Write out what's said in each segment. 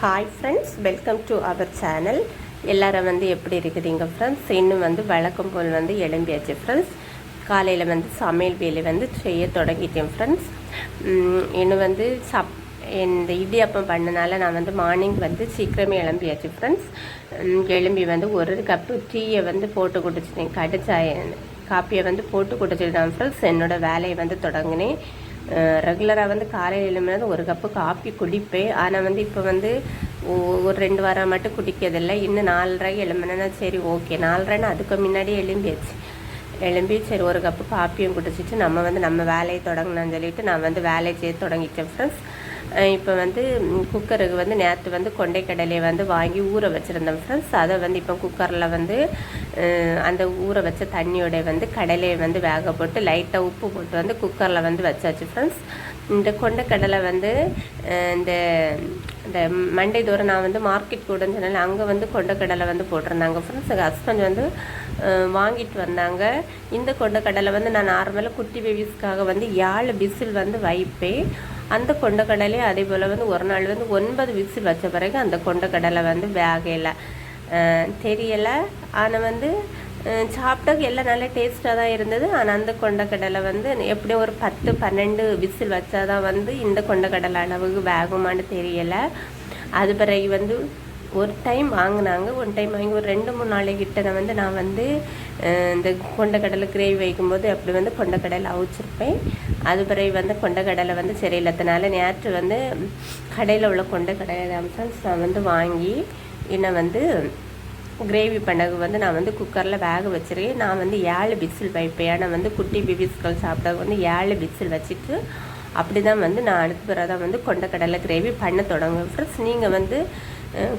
Hi friends welcome to our channel எல்லாரும் வந்து எப்படி இருக்குதுங்க ஃப்ரெண்ட்ஸ் இன்னும் வந்து வழக்கம் போல் வந்து எழும்பியாச்சு ஃப்ரெண்ட்ஸ் காலையில் வந்து சமையல் வேலை வந்து செய்ய தொடங்கிட்டேன் ஃப்ரெண்ட்ஸ் இன்னும் வந்து சப் இந்த இடியாப்பம் பண்ணனால நான் வந்து மார்னிங் வந்து சீக்கிரமே எழும்பியாச்சு ஃப்ரெண்ட்ஸ் எழும்பி வந்து ஒரு கப்பு டீயை வந்து போட்டு குடிச்சிட்டேன். கடிச்சாய காப்பியை வந்து போட்டு குடிச்சிட்டேன் ஃப்ரெண்ட்ஸ் என்னோடய வேலையை வந்து தொடங்கினேன். ரெகுலராக வந்து காலையில் எழும்பினது ஒரு கப்பு காப்பி குடிப்பேன். ஆனால் வந்து இப்போ வந்து ஒரு ரெண்டு வாரம் மட்டும் குடிக்கிறதில்ல. இன்னும் நாலரை எழும்பினா சரி ஓகே நாலரைன்னு அதுக்கு முன்னாடி எழும்பியாச்சு. எழும்பி சரி ஒரு கப்பு காப்பியும் குடிச்சிட்டு நம்ம வந்து நம்ம வேலையை தொடங்கணும்னு சொல்லிட்டு நான் வந்து வேலையை செய்ய தொடங்கிட்டேன் ஃப்ரெண்ட்ஸ் இப்போ வந்து குக்கருக்கு வந்து நேற்று வந்து கொண்டைக்கடலையை வந்து வாங்கி ஊற வச்சுருந்தேன் ஃப்ரெண்ட்ஸ் அதை வந்து இப்போ குக்கரில் வந்து அந்த ஊற வச்ச தண்ணியோட வந்து கடலையை வந்து வேக போட்டு லைட்டாக உப்பு போட்டு வந்து குக்கரில் வந்து வச்சாச்சு ஃப்ரெண்ட்ஸ் இந்த கொண்டைக்கடலை வந்து இந்த இந்த மண்டே தூரம் நான் வந்து மார்க்கெட் கூடன்னு சொன்னால அங்கே வந்து கொண்டைக்கடலை வந்து போட்டிருந்தாங்க ஃப்ரெண்ட்ஸ் எங்கள் ஹஸ்பண்ட் வந்து வாங்கிட்டு வந்தாங்க. இந்த கொண்டைக்கடலை வந்து நான் நார்மலாக குட்டி பேபிஸ்க்காக வந்து ஏழு விசில் வந்து வைப்பேன். அந்த கொண்டக்கடலையும் அதே போல் வந்து ஒரு நாள் வந்து ஒன்பது விசில் வச்ச பிறகு அந்த கொண்டக்கடலை வந்து வேகையில் தெரியலை. ஆனால் வந்து அஹ், எல்லாம் நல்ல டேஸ்ட்டாக தான் இருந்தது. ஆனால் அந்த கொண்டக்கடலை வந்து எப்படியும் ஒரு பத்து பன்னெண்டு விசில் வச்சாதான் வந்து இந்த கொண்டக்கடலை அளவுக்கு வேகுமான்னு தெரியலை. அது பிறகு வந்து ஒரு டைம் வாங்கினாங்க. ஒன் டைம் வாங்கி ஒரு ரெண்டு மூணு நாளைக்கிட்ட நான் வந்து நான் வந்து இந்த கொண்டைக்கடலை கிரேவி வைக்கும்போது அப்படி வந்து கொண்டைக்கடலை அவிச்சிருப்பேன். அது பிறகு வந்து கொண்டைக்கடலை வந்து சரியில்லாதனால நேற்று வந்து கடையில் உள்ள கொண்டைக்கடலை அம்சன்ஸ் நான் வந்து வாங்கி இன்னும் வந்து கிரேவி பண்ணது வந்து நான் வந்து குக்கரில் வேக வச்சிருக்கேன். நான் வந்து ஏழு பிசில் வைப்பேன். ஏன்னா வந்து குட்டி பிபிஸ்கள் சாப்பிட்டது வந்து ஏழு பிசில் வச்சுட்டு அப்படி தான் வந்து நான் அடுத்த பிறகு தான் வந்து கொண்டைக்கடலை கிரேவி பண்ண தொடங்குவேன். ஃப்ரெண்ட்ஸ் நீங்கள் வந்து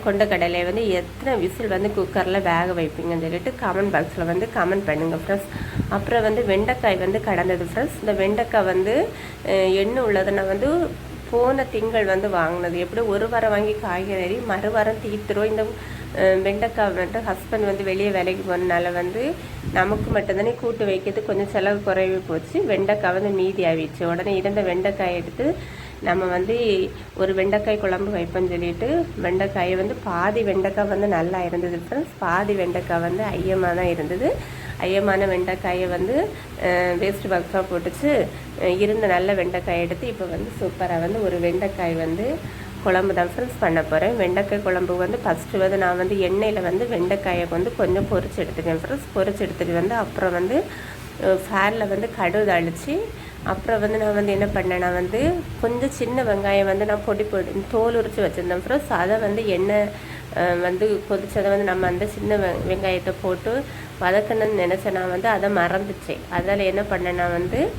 கொண்டக்கடலை வந்து எத்தனை விசில் வந்து குக்கரில் வேக வைப்பீங்கன்னு சொல்லிட்டு கமெண்ட் பாக்ஸில் வந்து கமெண்ட் பண்ணுங்கள் ஃப்ரெண்ட்ஸ் அப்புறம் வந்து வெண்டைக்காய் வந்து கடந்தது ஃப்ரெண்ட்ஸ் இந்த வெண்டைக்காய் வந்து எண்ணெய் உள்ளதுன்னா வந்து போன திங்கள் வந்து வாங்கினது. எப்படி ஒரு வாரம் வாங்கி காய்கறி மறு வாரம் தீர்த்துரும் இந்த வெண்டைக்காய் வந்து ஹஸ்பண்ட் வந்து வெளியே வேலைக்கு போனனால வந்து நமக்கு மட்டும்தானே கூட்டு வைக்கிறது. கொஞ்சம் செலவு குறைவு போச்சு. வெண்டைக்காய் வந்து மீதி ஆகிடுச்சு உடனே இருந்த வெண்டைக்காய் எடுத்து நம்ம வந்து ஒரு வெண்டைக்காய் குழம்பு வைப்போம்னு சொல்லிட்டு வெண்டைக்காயை வந்து பாதி வெண்டைக்காய் வந்து நல்லா இருந்தது ஃப்ரெண்ட்ஸ் பாதி வெண்டைக்காய் வந்து ஐயமாக தான் இருந்தது. ஐயமான வெண்டைக்காயை வந்து வேஸ்ட் பாக்ஸாக போட்டுச்சு. இருந்த நல்ல வெண்டைக்காய் எடுத்து இப்போ வந்து சூப்பராக வந்து ஒரு வெண்டைக்காய் வந்து குழம்பு தான் ஃப்ரெண்ட்ஸ் பண்ண போகிறேன் வெண்டைக்காய் குழம்பு வந்து ஃபஸ்ட்டு வந்து நான் வந்து எண்ணெயில் வந்து வெண்டைக்காயை வந்து கொஞ்சம் பொறிச்சு எடுத்துக்கேன் ஃப்ரெண்ட்ஸ் பொறிச்சு எடுத்துட்டு வந்து அப்புறம் வந்து ஃபேரில் வந்து கடுகு அழித்து அப்புறம் வந்து நான் வந்து என்ன பண்ணேன்னா வந்து கொஞ்சம் சின்ன வெங்காயம் வந்து நான் பொடி பொடி தோல் உரித்து வச்சுருந்தேன். அப்புறம் அதை வந்து எண்ணெய் வந்து கொதிச்சதை வந்து நம்ம அந்த சின்ன வெ- வெங்காயத்தை போட்டு வதக்கணும்னு நினச்சேன். நான் வந்து அதை மறந்துச்சேன் அதில் என்ன பண்ணேன்னா வந்து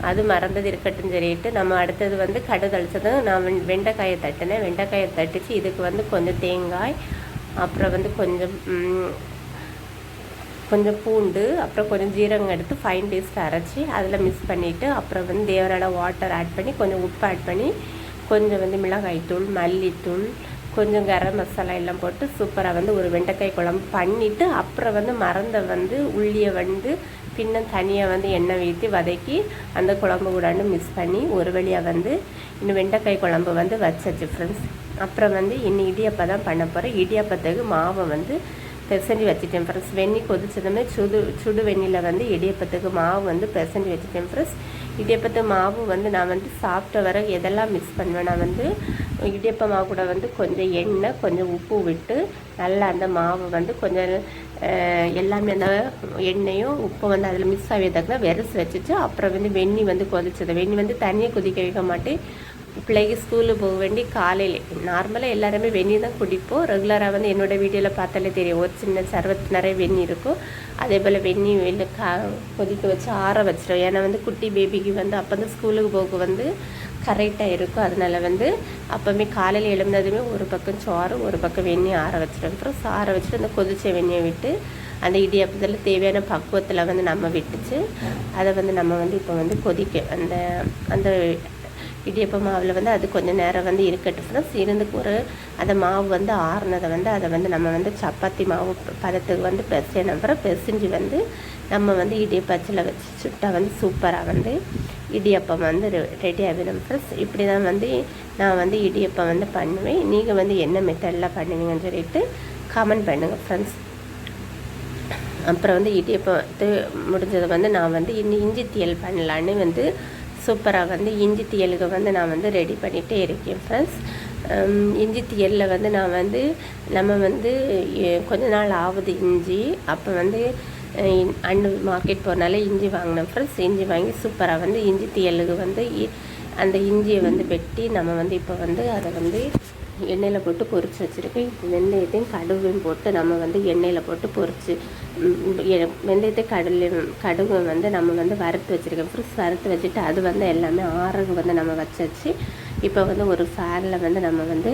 அது மறந்தது இருக்கட்டும் சொல்லிட்டு நம்ம அடுத்தது வந்து கடுதளிச்சதும் நான் வெண்- வெண்டைக்காயை தட்டினேன். வெண்டைக்காயை தட்டிச்சு இதுக்கு வந்து கொஞ்சம் தேங்காய் அப்புறம் வந்து கொஞ்சம் கொஞ்சம் பூண்டு அப்புறம் கொஞ்சம் ஜீரகம் எடுத்து ஃபைன் பேஸ்ட் அரைச்சி அதில் மிக்ஸ் பண்ணிவிட்டு அப்புறம் வந்து தேவரான வாட்டர் ஆட் பண்ணி கொஞ்சம் உப்பு ஆட் பண்ணி கொஞ்சம் வந்து மிளகாய்த்தூள் மல்லித்தூள் கொஞ்சம் கரம் மசாலா எல்லாம் போட்டு சூப்பராக வந்து ஒரு வெண்டைக்காய் குழம்பு பண்ணிவிட்டு அப்புறம் வந்து மறந்த வந்து உள்ளியை வந்து பின்ன தனியாக வந்து எண்ணெய் ஊற்றி வதக்கி அந்த குழம்பு கூடாண்டு மிக்ஸ் பண்ணி ஒரு வழியாக வந்து இன்னும் வெண்டைக்காய் குழம்பு வந்து வச்சாச்சு ஃப்ரெண்ட்ஸ் அப்புறம் வந்து இன்னும் இடியப்பம் தான் பண்ண போகிறேன் இடியப்பத்துக்கு மாவை வந்து பெசஞ்சு வச்சுட்டேன் ஃப்ரெண்ட்ஸ் வெந்நி கொதிச்சதுமே சுடு சுடு வெந்நியில் வந்து இடியப்பத்துக்கு மாவு வந்து பெசஞ்சு வச்சுட்டேன் ஃப்ரெண்ட்ஸ் இடியப்பத்து மாவு வந்து நான் வந்து சாப்பிட்ட வர எதெல்லாம் மிக்ஸ் பண்ணுவேன்? நான் வந்து இடியப்ப மாவு கூட வந்து கொஞ்சம் எண்ணெய் கொஞ்சம் உப்பு விட்டு நல்லா அந்த மாவு வந்து கொஞ்சம் எல்லாமே அந்த எண்ணெயும் உப்பு வந்து அதில் மிக்ஸ் ஆகியதுக்குலாம் வெரசு வச்சுட்டு அப்புறம் வந்து வெந்நி வந்து கொதிச்சது. வெந்நி வந்து தண்ணியை கொதிக்க வைக்க மாட்டேன். பிள்ளைக்கு ஸ்கூலுக்கு போக வேண்டி காலையில். நார்மலாக எல்லாருமே வெந்நீர் தான் குடிப்போம். ரெகுலராக வந்து என்னோடய வீடியோவில் பார்த்தாலே தெரியும். ஒரு சின்ன சர்வத்து நிறைய வெந்நி இருக்கும். அதே போல் வெந்நி வெளில கா கொதிக்க வச்சு ஆற வச்சிடும். ஏன்னா வந்து குட்டி பேபிக்கு வந்து அப்போ தான் ஸ்கூலுக்கு போக வந்து கரெக்டாக இருக்கும். அதனால வந்து அப்போவுமே காலையில் எழுந்ததுமே ஒரு பக்கம் சோறு ஒரு பக்கம் வெந்நி ஆற வச்சிடும். அப்புறம் சாற வச்சுட்டு அந்த கொதிச்ச வெந்நியை விட்டு அந்த இடியாப்பத்தில் தேவையான பக்குவத்தில் வந்து நம்ம விட்டுச்சு. அதை வந்து நம்ம வந்து இப்போ வந்து கொதிக்க அந்த அந்த இடியப்ப மாவில் வந்து அது கொஞ்சம் நேரம் வந்து இருக்கட்டும். ஃப்ரெண்ட்ஸ் ஒரு அந்த மாவு வந்து ஆறுனதை வந்து அதை வந்து நம்ம வந்து சப்பாத்தி மாவு பதத்துக்கு வந்து பிசைன அப்புறம் பிசைஞ்சு வந்து நம்ம வந்து இடியப்பச்சில் வச்சு சுட்டா வந்து சூப்பராக வந்து இடியப்பம் வந்து ரெடி ஆகிடும். ஃப்ரெண்ட்ஸ் இப்படி தான் வந்து நான் வந்து இடியப்பம் வந்து பண்ணுவேன். நீங்கள் வந்து என்ன மெத்தடில் பண்ணுவீங்கன்னு சொல்லிட்டு கமெண்ட் பண்ணுங்கள் ஃப்ரெண்ட்ஸ் அப்புறம் வந்து இடியப்பத்து முடிஞ்சதை வந்து நான் வந்து இன்னும் இஞ்சி தியல் பண்ணலான்னு வந்து சூப்பராக வந்து இஞ்சி தியலுக்கு வந்து நான் வந்து ரெடி பண்ணிகிட்டே இருக்கேன் ஃப்ரெண்ட்ஸ் இஞ்சி தியலில் வந்து நான் வந்து நம்ம வந்து கொஞ்ச நாள் ஆகுது இஞ்சி. அப்போ வந்து அஹ், அண்ணு மார்க்கெட் போனாலே இஞ்சி வாங்கினேன் ஃப்ரெண்ட்ஸ் இஞ்சி வாங்கி சூப்பராக வந்து இஞ்சி தியலுக்கு வந்து இ- அந்த இஞ்சியை வந்து வெட்டி நம்ம வந்து இப்போ வந்து அதை வந்து எண்ணெயில் போட்டு பொரித்து வச்சுருக்கேன். வெந்தயத்தையும் கடுகையும் போட்டு நம்ம வந்து எண்ணெயில் போட்டு பொரித்து எ- வெந்தயத்தை கடலையும் கடுகு வந்து நம்ம வந்து வறுத்து வச்சுருக்கோம். ஃப்ரெண்ட்ஸ் வறுத்து வச்சுட்டு அது வந்து எல்லாமே ஆறகு வந்து நம்ம வச்சு இப்போ வந்து ஒரு ஃபேனில் வந்து நம்ம வந்து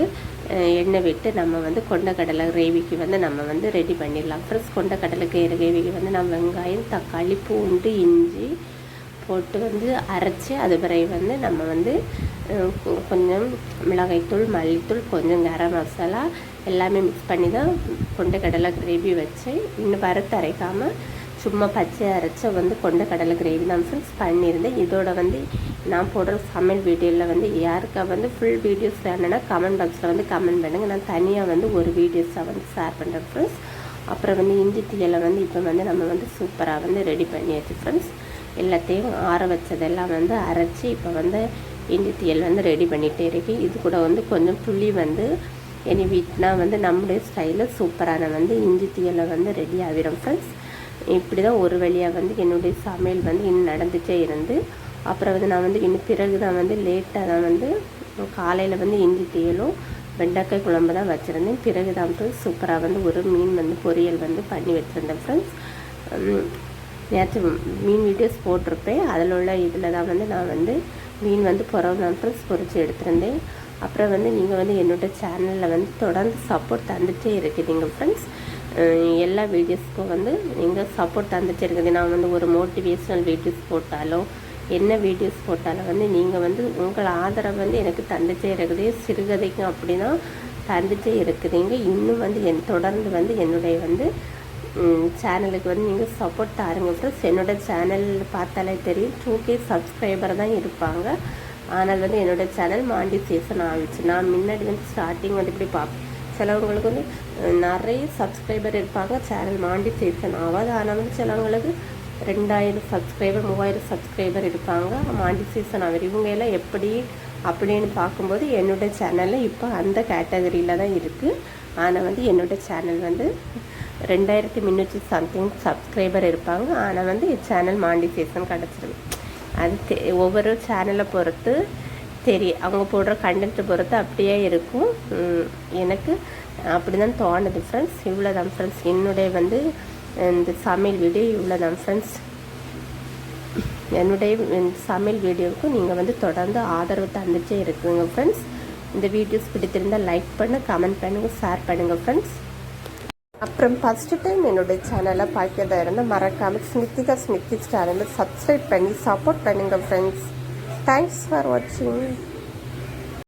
எண்ணெய் விட்டு நம்ம வந்து கொண்டக்கடலை கிரேவிக்கு வந்து நம்ம வந்து ரெடி பண்ணிடலாம். ஃப்ரெஷ் கொண்டக்கடலை கிரேவிக்கு வந்து நம்ம வெங்காயம் தக்காளி பூண்டு இஞ்சி போட்டு வந்து அரைச்சி அது பிறகு வந்து நம்ம வந்து கொஞ்சம் மிளகாய்த்தூள் மல்லித்தூள் கொஞ்சம் கரம் மசாலா எல்லாமே மிக்ஸ் பண்ணி தான் கொண்டை கடலை கிரேவி வச்சு இன்னும் வறுத்து அரைக்காமல் சும்மா பச்சை அரைச்ச வந்து கொண்டக்கடலை கிரேவி தான் ஃப்ரெண்ட்ஸ் பண்ணியிருந்தேன். இதோட வந்து நான் போடுற சமையல் வீடியோவில் வந்து யாருக்கா வந்து ஃபுல் வீடியோஸ் வேணுன்னா கமெண்ட் பாக்ஸில் வந்து கமெண்ட் பண்ணுங்கள் நான் தனியாக வந்து ஒரு வீடியோஸாக வந்து ஷேர் பண்ணுறேன் ஃப்ரெண்ட்ஸ் அப்புறம் வந்து இஞ்சி தீயலை வந்து இப்போ வந்து நம்ம வந்து சூப்பராக வந்து ரெடி பண்ணியாச்சு ஃப்ரெண்ட்ஸ் எல்லாத்தையும் ஆற வச்சதெல்லாம் வந்து அரைச்சி இப்போ வந்து இஞ்சி தீயல் வந்து ரெடி பண்ணிகிட்டே இருக்கேன். இது கூட வந்து கொஞ்சம் புளி வந்து இனி வீட்டினா வந்து நம்முடைய ஸ்டைலில் சூப்பரான வந்து இஞ்சி தீயலை வந்து ரெடி ஆகிடும் ஃப்ரெண்ட்ஸ் இப்படி தான் ஒரு வழியாக வந்து என்னுடைய சமையல் வந்து இன்னும் நடந்துகிட்டே இருந்து அப்புறம் வந்து நான் வந்து இன்னும் பிறகு தான் வந்து லேட்டாக தான் வந்து காலையில் வந்து இஞ்சி தீயலும் வெண்டைக்காய் குழம்பு தான் வச்சுருந்தேன். பிறகு தான் வந்து சூப்பராக வந்து ஒரு மீன் வந்து பொரியல் வந்து பண்ணி வச்சுருந்தேன் ஃப்ரெண்ட்ஸ் நேற்று மீன் வீடியோஸ் போட்டிருப்பேன். அதில் உள்ள இதில் தான் வந்து நான் வந்து மீன் வந்து புறவு தான் ஃப்ரெண்ட்ஸ் எடுத்திருந்தேன். அப்புறம் வந்து நீங்கள் வந்து என்னோட சேனலில் வந்து தொடர்ந்து சப்போர்ட் தந்துகிட்டே இருக்கிறீங்க ஃப்ரெண்ட்ஸ் எல்லா வீடியோஸ்க்கும் வந்து நீங்கள் சப்போர்ட் தந்துகிட்டே இருக்குது நான் வந்து ஒரு மோட்டிவேஷ்னல் வீடியோஸ் போட்டாலோ என்ன வீடியோஸ் போட்டாலும் வந்து நீங்கள் வந்து உங்கள் ஆதரவு வந்து எனக்கு தந்துட்டே இருக்குது. சிறுகதைக்கும் அப்படி தான் இருக்குதுங்க இன்னும் வந்து என் தொடர்ந்து வந்து என்னுடைய வந்து சேனலுக்கு வந்து நீங்கள் சப்போர்ட் தாருங்க. ஃப்ரெண்ட்ஸ் என்னோட சேனல் பார்த்தாலே தெரியும். டூ கே சப்ஸ்கிரைபர் தான் இருப்பாங்க. ஆனால் வந்து என்னோட சேனல் மாண்டி சீசன் ஆகிடுச்சு நான் முன்னாடி வந்து ஸ்டார்டிங் வந்து இப்படி பார்ப்பேன் சிலவங்களுக்கு வந்து நிறைய சப்ஸ்கிரைபர் இருப்பாங்க. சேனல் மாண்டி சீசன் ஆகாது ஆனால் வந்து சிலவங்களுக்கு ரெண்டாயிரம் சப்ஸ்கிரைபர் மூவாயிரம் சப்ஸ்கிரைபர் இருப்பாங்க. மாண்டி சீசன் ஆகிற இவங்க எல்லாம் எப்படி அப்படின்னு பார்க்கும்போது என்னோட சேனலில் இப்போ அந்த கேட்டகரியில் தான் இருக்குது ஆனால் வந்து என்னோட சேனல் வந்து ரெண்டாயிரத்தி முந்நூற்றி சம்திங் சப்ஸ்கிரைபர் இருப்பாங்க. ஆனால் வந்து சேனல் மாண்டிசேஷன் கிடச்சிருது. அது தெ ஒவ்வொரு சேனலை பொறுத்து தெரிய அவங்க போடுற கண்டென்ட்டை பொறுத்து அப்படியே இருக்கும். எனக்கு அப்படி தான் தோணுது ஃப்ரெண்ட்ஸ் இவ்வளோ தான் ஃப்ரெண்ட்ஸ் என்னுடைய வந்து இந்த சமையல் வீடியோ இவ்வளோ தான் ஃப்ரெண்ட்ஸ் என்னுடைய சமையல் வீடியோவுக்கு நீங்கள் வந்து தொடர்ந்து ஆதரவு தந்துட்டே இருக்குங்க ஃப்ரெண்ட்ஸ் இந்த வீடியோஸ் பிடித்திருந்தால் லைக் பண்ணு கமெண்ட் பண்ணுங்கள் ஷேர் பண்ணுங்கள் ஃப்ரெண்ட்ஸ் அப்புறம் ஃபஸ்ட்டு டைம் என்னுடைய சேனலை பார்க்கறதா இருந்தால் மறக்காமல் ஸ்மித்திகா ஸ்மித்தி சேனலை சப்ஸ்கிரைப் பண்ணி சப்போர்ட் பண்ணுங்கள் ஃப்ரெண்ட்ஸ் தேங்க்ஸ் ஃபார் வாட்சிங்